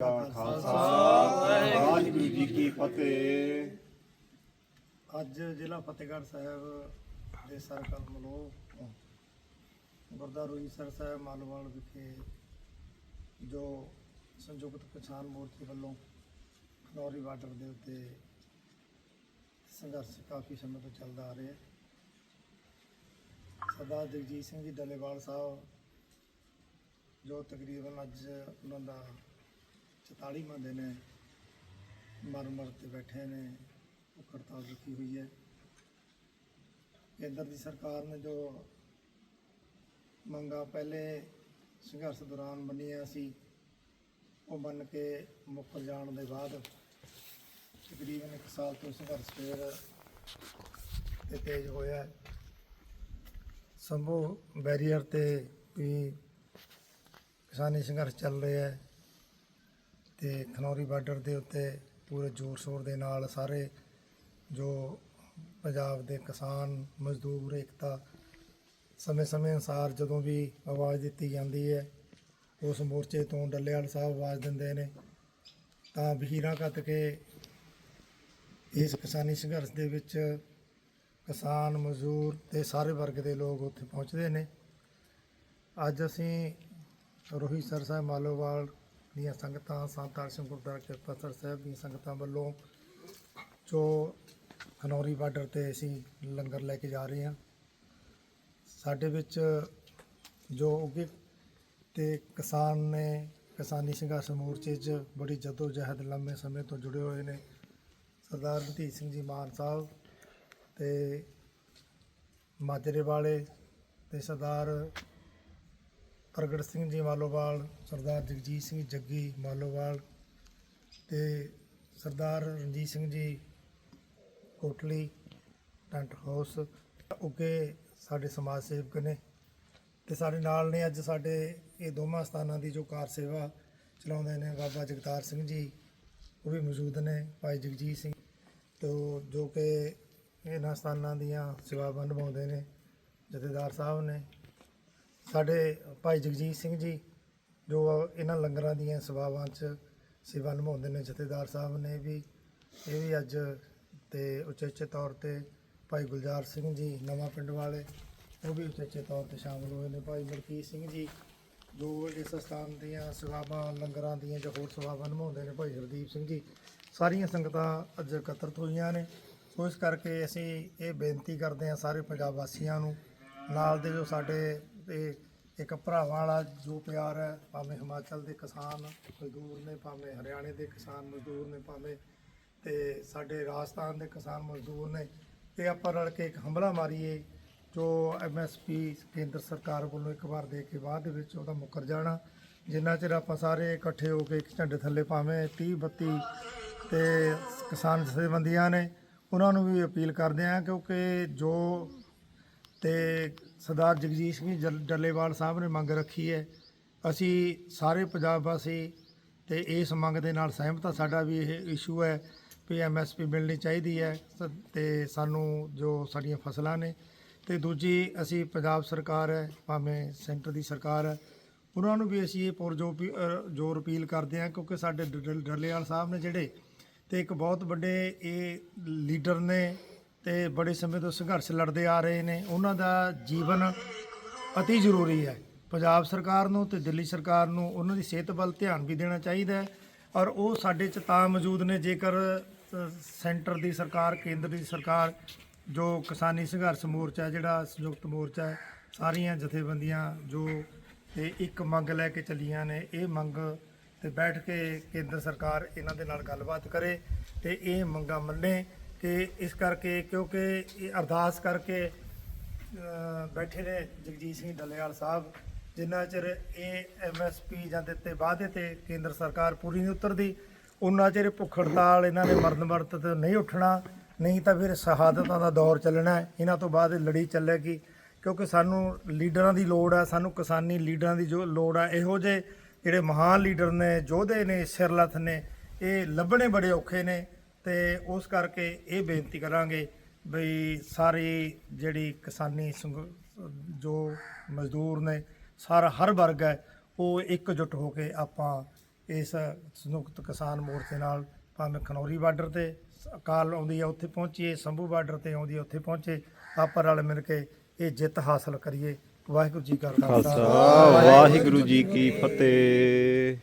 ਕਾ ਖਾਲਸਾ। ਵਾਹਿਗੁਰੂ ਜੀ ਕੀ ਫਤਿਹ। ਅੱਜ ਜ਼ਿਲ੍ਹਾ ਫਤਿਹਗੜ੍ਹ ਸਾਹਿਬ ਦੇ ਸਰਕਲ ਮਲੋ ਗੁਰਦੁਆਰਾ ਰੋਈਸਰ ਸਾਹਿਬ ਮਾਲਵਾਲ ਵਿਖੇ ਜੋ ਸੰਯੁਕਤ ਕਿਸਾਨ ਮੋਰਚੇ ਵੱਲੋਂ ਖਨੌਰੀ ਬਾਰਡਰ ਦੇ ਉੱਤੇ ਸੰਘਰਸ਼ ਕਾਫੀ ਸਮੇਂ ਤੋਂ ਚੱਲਦਾ ਆ ਰਿਹਾ ਸਰਦਾਰ ਜਗਜੀਤ ਸਿੰਘ ਜੀ ਡੱਲੇਵਾਲ ਸਾਹਿਬ ਜੋ ਤਕਰੀਬਨ ਅੱਜ ਉਹਨਾਂ ਦਾ 44ਵਾਂ ਦਿਨ ਹੈ ਮਰ ਮਰ ਤੇ ਬੈਠੇ ਨੇ ਉਹ ਹੜਤਾਲ ਰੱਖੀ ਹੋਈ ਹੈ। ਕੇਂਦਰ ਦੀ ਸਰਕਾਰ ਨੇ ਜੋ ਮੰਗਾ ਪਹਿਲੇ ਸੰਘਰਸ਼ ਦੌਰਾਨ ਮੰਨੀਆਂ ਸੀ, ਉਹ ਮੰਨ ਕੇ ਮੁੱਕਰ ਜਾਣ ਦੇ ਬਾਅਦ ਤਕਰੀਬਨ 1 ਸਾਲ ਤੋਂ ਸੰਘਰਸ਼ ਫੇਰ ਤੇ ਤੇਜ਼ ਹੋਇਆ ਹੈ। ਸੰਭੂ ਬੈਰੀਅਰ ਤੇ ਵੀ ਕਿਸਾਨੀ ਸੰਘਰਸ਼ ਚੱਲ ਰਿਹਾ ਹੈ। ਤੇ ਖਨੌਰੀ ਬਾਰਡਰ ਦੇ ਉੱਤੇ ਪੂਰੇ ਜ਼ੋਰ ਸ਼ੋਰ ਦੇ ਨਾਲ ਸਾਰੇ ਜੋ ਪੰਜਾਬ ਦੇ ਕਿਸਾਨ, ਮਜ਼ਦੂਰ, ਏਕਤਾ ਸਮੇਂ-ਸਮੇਂ ਅਨੁਸਾਰ ਜਦੋਂ ਵੀ ਆਵਾਜ਼ ਦਿੱਤੀ ਜਾਂਦੀ ਹੈ, ਉਸ ਮੋਰਚੇ ਤੋਂ ਡੱਲੇਵਾਲ ਸਾਹਿਬ ਆਵਾਜ਼ ਦਿੰਦੇ ਨੇ। ਤਾਂ ਵਹੀਰਾਂ ਕੱਤ ਕੇ ਇਸ ਕਿਸਾਨੀ ਸੰਘਰਸ਼ ਦੇ ਵਿੱਚ ਕਿਸਾਨ, ਮਜ਼ਦੂਰ ਤੇ ਸਾਰੇ ਵਰਗ ਦੇ ਲੋਕ ਉੱਥੇ ਪਹੁੰਚਦੇ ਨੇ। ਅੱਜ ਅਸੀਂ ਰੋਹੀ ਸਰ ਸਾਹਿਬ ਮਾਲੋਵਾਲ ਦੀਆਂ ਸੰਗਤਾਂ, ਸੰਤ ਸਿੰਘ ਗੁਰਦੁਆਰਾ ਕਿਰਪਾਸਰ ਸਾਹਿਬ ਦੀਆਂ ਸੰਗਤਾਂ ਵੱਲੋਂ ਜੋ ਖਨੌਰੀ ਬਾਰਡਰ ਤੇ ਅਸੀਂ ਲੰਗਰ ਲੈ ਕੇ ਜਾ ਰਹੇ ਹਾਂ। ਸਾਡੇ ਵਿੱਚ ਜੋ ਉੱਗੇ ਤੇ ਕਿਸਾਨ ਨੇ, ਕਿਸਾਨੀ ਸੰਘਰਸ਼ ਮੋਰਚੇ 'ਚ ਬੜੀ ਜਦੋਜਹਿਦ ਲੰਮੇ ਸਮੇਂ ਤੋਂ ਜੁੜੇ ਹੋਏ ਨੇ। ਸਰਦਾਰ ਰਣਧੀਰ ਸਿੰਘ ਜੀ ਮਾਨ ਸਾਹਿਬ ਤੇ ਮਾਜਰੇ ਵਾਲੇ ਤੇ ਸਰਦਾਰ ਪ੍ਰਗਟ ਸਿੰਘ ਜੀ ਮਾਲੋਵਾਲ, ਸਰਦਾਰ ਜਗਜੀਤ ਸਿੰਘ ਜੱਗੀ ਮਾਲੋਵਾਲ ਤੇ ਸਰਦਾਰ ਰਣਜੀਤ ਸਿੰਘ ਜੀ ਕੋਟਲੀ, ਟੈਂਟ ਹਾਊਸ ਉੱਗੇ ਸਾਡੇ ਸਮਾਜ ਸੇਵਕ ਨੇ ਤੇ ਸਾਡੇ ਨਾਲ ਨੇ ਅੱਜ ਸਾਡੇ ਇਹ ਦੋਵਾਂ ਸਥਾਨਾਂ ਦੀ ਜੋ ਕਾਰ ਸੇਵਾ ਚਲਾਉਂਦੇ ਨੇ, ਬਾਬਾ ਜਗਤਾਰ ਸਿੰਘ ਜੀ, ਉਹ ਵੀ ਮੌਜੂਦ ਨੇ, ਭਾਈ ਜਗਜੀਤ ਸਿੰਘ ਤੋ, ਜੋ ਕਿ ਇਹਨਾਂ ਸਥਾਨਾਂ ਦੀਆਂ ਸੇਵਾਵਾਂ ਨਿਭਾਉਂਦੇ ਨੇ, ਜਥੇਦਾਰ ਸਾਹਿਬ ਨੇ ਸਾਡੇ ਭਾਈ ਜਗਜੀਤ ਸਿੰਘ ਜੀ, ਜੋ ਇਹਨਾਂ ਲੰਗਰਾਂ ਦੀਆਂ ਸੇਵਾਵਾਂ 'ਚ ਸੇਵਾ ਨਿਭਾਉਂਦੇ ਨੇ, ਜਥੇਦਾਰ ਸਾਹਿਬ ਨੇ ਵੀ, ਇਹ ਵੀ ਅੱਜ ਤੇ ਉਚੇਚੇ ਤੌਰ ਤੇ ਭਾਈ ਗੁਲਜ਼ਾਰ ਸਿੰਘ ਜੀ, ਨਵਾਂ ਪਿੰਡ ਵਾਲੇ, ਉਹ ਵੀ ਉਚੇਚੇ ਤੌਰ ਤੇ ਸ਼ਾਮਲ ਹੋਏ ਨੇ। ਭਾਈ ਮਲਕੀਤ ਸਿੰਘ ਜੀ, ਜੋ ਇਸ ਸਥਾਨ ਦੀਆਂ ਸੇਵਾਵਾਂ ਲੰਗਰਾਂ ਦੀਆਂ ਜਾਂ ਹੋਰ ਸੇਵਾਵਾਂ ਨਿਭਾਉਂਦੇ ਨੇ, ਭਾਈ ਹਰਦੀਪ ਸਿੰਘ ਜੀ, ਸਾਰੀਆਂ ਸੰਗਤਾਂ ਅੱਜ ਇਕੱਤਰਤ ਹੋਈਆਂ ਨੇ। ਸੋ ਇਸ ਕਰਕੇ ਅਸੀਂ ਇਹ ਬੇਨਤੀ ਕਰਦੇ ਹਾਂ ਸਾਰੇ ਪੰਜਾਬ ਵਾਸੀਆਂ ਨੂੰ, ਨਾਲ ਦੇ ਜੋ ਸਾਡੇ ਇਹ ਇੱਕ ਭਰਾਵਾਂ ਵਾਲਾ ਜੋ ਪਿਆਰ ਹੈ, ਭਾਵੇਂ ਹਿਮਾਚਲ ਦੇ ਕਿਸਾਨ ਮਜ਼ਦੂਰ ਨੇ, ਭਾਵੇਂ ਹਰਿਆਣੇ ਦੇ ਕਿਸਾਨ ਮਜ਼ਦੂਰ ਨੇ, ਭਾਵੇਂ ਤੇ ਸਾਡੇ ਰਾਜਸਥਾਨ ਦੇ ਕਿਸਾਨ ਮਜ਼ਦੂਰ ਨੇ ਇਹ ਆਪਾਂ ਰਲ ਕੇ ਇੱਕ ਹੰਬਲਾ ਮਾਰੀਏ, ਜੋ ਐਮਐਸਪੀ ਕੇਂਦਰ ਸਰਕਾਰ ਵੱਲੋਂ ਇੱਕ ਵਾਰ ਦੇ ਕੇ ਬਾਅਦ ਦੇ ਵਿੱਚ ਉਹਦਾ ਮੁੱਕਰ ਜਾਣਾ। ਜਿੰਨਾ ਚਿਰ ਆਪਾਂ ਸਾਰੇ ਇਕੱਠੇ ਹੋ ਕੇ ਇੱਕ ਝੰਡੇ ਥੱਲੇ ਭਾਵੇਂ 30 32 ਤੇ ਕਿਸਾਨ ਜਥੇਬੰਦੀਆਂ ਨੇ, ਉਹਨਾਂ ਨੂੰ ਵੀ ਅਪੀਲ ਕਰਦੇ ਹਾਂ, ਕਿਉਂਕਿ ਜੋ ਤੇ ਸਰਦਾਰ ਜਗਜੀਤ ਸਿੰਘ ਜਲ- ਡੱਲੇਵਾਲ ਸਾਹਿਬ ਨੇ ਮੰਗ ਰੱਖੀ ਹੈ ਅਸੀਂ ਸਾਰੇ ਪੰਜਾਬ ਵਾਸੀ ਤੇ ਇਸ ਮੰਗ ਦੇ ਨਾਲ ਸਹਿਮਤ ਹਾਂ ਸਾਡਾ ਵੀ ਇਹ ਇਸ਼ੂ ਹੈ ਵੀ ਐਮਐਸਪੀ ਮਿਲਣੀ ਚਾਹੀਦੀ ਹੈ ਸ- ਤੇ ਸਾਨੂੰ ਜੋ ਸਾਡੀਆਂ ਫਸਲਾਂ ਨੇ ਤੇ ਦੂਜੀ ਅਸੀਂ ਪੰਜਾਬ ਸਰਕਾਰ ਹੈ ਭਾਵੇਂ ਸੈਂਟਰ ਦੀ ਸਰਕਾਰ ਹੈ ਉਹਨਾਂ ਨੂੰ ਵੀ ਅਸੀਂ ਇਹ ਪੁਰਜੋ ਜੋਰ ਅਪੀਲ ਕਰਦੇ ਹਾਂ ਕਿਉਂਕਿ ਸਾਡੇ ਡ- ਡ- ਡੱਲੇਵਾਲ ਸਾਹਿਬ ਨੇ ਜਿਹੜੇ ਤੇ ਇੱਕ ਬਹੁਤ ਵੱਡੇ ਇਹ ਲੀਡਰ ਨੇ ਤੇ ਬੜੇ ਸਮੇਂ ਤੋਂ ਸੰਘਰਸ਼ ਲੜਦੇ ਆ ਰਹੇ ਨੇ। ਉਹਨਾਂ ਦਾ ਜੀਵਨ ਅਤੀ ਜ਼ਰੂਰੀ ਹੈ। ਪੰਜਾਬ ਸਰਕਾਰ ਨੂੰ ਤੇ ਦਿੱਲੀ ਸਰਕਾਰ ਨੂੰ ਉਹਨਾਂ ਦੀ ਸਿਹਤ ਵੱਲ ਧਿਆਨ ਵੀ ਦੇਣਾ ਚਾਹੀਦਾ ਹੈ ਔਰ ਉਹ ਸਾਡੇ ਚ ਤਾਂ ਮੌਜੂਦ ਨੇ। ਜੇਕਰ ਸੈਂਟਰ ਦੀ ਸਰਕਾਰ, ਕੇਂਦਰ ਦੀ ਸਰਕਾਰ ਜੋ ਕਿਸਾਨੀ ਸੰਘਰਸ਼ ਮੋਰਚਾ ਜਿਹੜਾ ਸੰਯੁਕਤ ਮੋਰਚਾ ਹੈ, ਸਾਰੀਆਂ ਜਥੇਬੰਦੀਆਂ ਜੋ ਤੇ ਇੱਕ ਮੰਗ ਲੈ ਕੇ ਚੱਲੀਆਂ ਨੇ, ਇਹ ਮੰਗ ਤੇ ਬੈਠ ਕੇ ਕੇਂਦਰ ਸਰਕਾਰ ਇਹਨਾਂ ਦੇ ਨਾਲ ਗੱਲਬਾਤ ਕਰੇ ਤੇ ਇਹ ਮੰਗਾਂ ਮੰਨੇ। ਕਿ ਇਸ ਕਰਕੇ, ਕਿਉਂਕਿ ਇਹ ਅਰਦਾਸ ਕਰਕੇ ਬੈਠੇ ਨੇ ਜਗਜੀਤ ਸਿੰਘ ਡੱਲੇਵਾਲ ਸਾਹਿਬ, ਜਿੰਨਾ ਚਿਰ ਇਹ ਐਮਐਸਪੀ ਜਾਂ ਦਿੱਤੇ ਵਾਅਦੇ ਤੇ ਕੇਂਦਰ ਸਰਕਾਰ ਪੂਰੀ ਨਹੀਂ ਉਤਰਦੀ ਉਹਨਾਂ ਚਿਰ ਭੁੱਖ ਹੜਤਾਲ ਇਹਨਾਂ ਨੇ ਮਰਨ ਵਰਤ ਤੇ ਨਹੀਂ ਉੱਠਣਾ, ਨਹੀਂ ਤਾਂ ਫਿਰ ਸ਼ਹਾਦਤਾਂ ਦਾ ਦੌਰ ਚੱਲਣਾ, ਇਹਨਾਂ ਤੋਂ ਬਾਅਦ ਲੜੀ ਚੱਲੇਗੀ। ਕਿਉਂਕਿ ਸਾਨੂੰ ਲੀਡਰਾਂ ਦੀ ਲੋੜ ਹੈ ਸਾਨੂੰ ਕਿਸਾਨੀ ਲੀਡਰਾਂ ਦੀ ਜੋ ਲੋੜ ਹੈ ਇਹੋ ਜਿਹੇ ਜਿਹੜੇ ਮਹਾਨ ਲੀਡਰ ਨੇ, ਯੋਧੇ ਨੇ, ਸਿਰਲੱਥ ਨੇ, ਇਹ ਲੱਭਣੇ ਬੜੇ ਔਖੇ ਨੇ। ਤੇ ਉਸ ਕਰਕੇ ਇਹ ਬੇਨਤੀ ਕਰਾਂਗੇ ਬਈ ਸਾਰੀ ਜਿਹੜੀ ਕਿਸਾਨੀ ਸੰਘ- ਜੋ ਮਜ਼ਦੂਰ ਨੇ, ਸਾਰਾ ਹਰ ਵਰਗ ਹੈ, ਉਹ ਇਕਜੁੱਟ ਹੋ ਕੇ ਆਪਾਂ ਇਸ ਸੰਯੁਕਤ ਕਿਸਾਨ ਮੋਰਚੇ ਨਾਲ ਭਾਵੇਂ ਖਨੌਰੀ ਬਾਰਡਰ ਤੇ ਅਕਾਲ ਆਉਂਦੀ ਹੈ, ਉੱਥੇ ਪਹੁੰਚੀਏ, ਸੰਭੂ ਬਾਰਡਰ ਤੇ ਆਉਂਦੀ ਹੈ, ਉੱਥੇ ਪਹੁੰਚੇ, ਆਪਾਂ ਰਲ ਮਿਲ ਕੇ ਇਹ ਜਿੱਤ ਹਾਸਲ ਕਰੀਏ। ਵਾਹਿਗੁਰੂ ਜੀ ਕਾ ਖਾਲਸਾ। ਵਾਹਿਗੁਰੂ ਜੀ ਕੀ ਫਤਿਹ।